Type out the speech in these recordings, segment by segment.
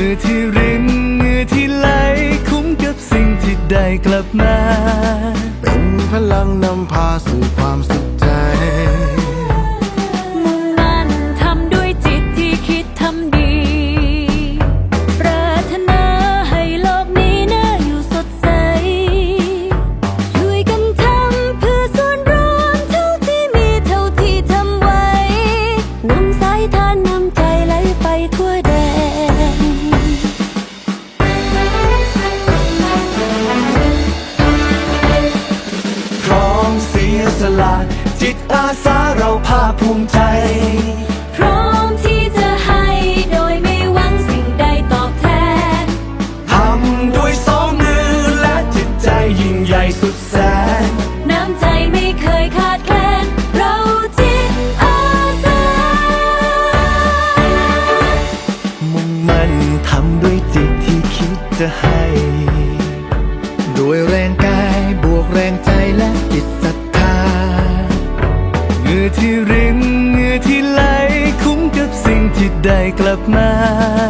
เงือที่รินเหงื่อที่ไหล คุ้มกับสิ่งที่ได้กลับมา เป็นพลังนำพาส ลับมา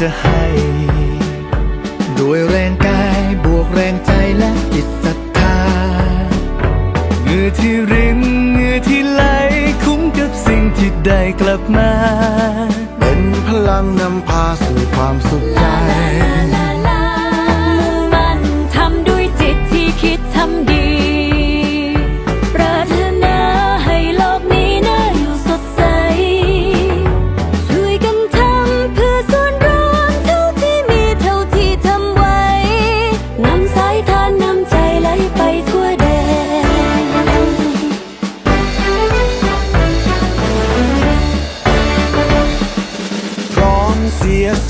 จะให้โดยแรงกายบวกแรงใจและจิตศรัทธาเงื่อที่ริมเงื่อที่ไหลคุ้มกับสิ่งที่ได้กลับมา เป็นพลังนำพาสู่ความสุขใจ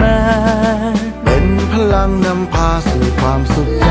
มา เป็นพลังนำพาสู่ความสุขใจ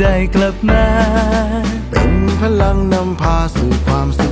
ได้กลับมา เป็นพลังนำพาสู่ความสุข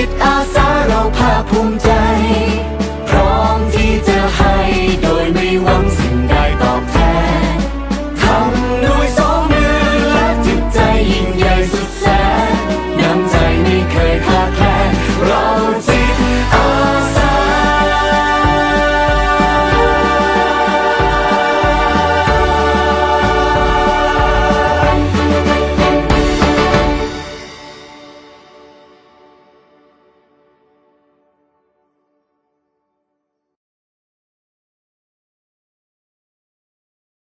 it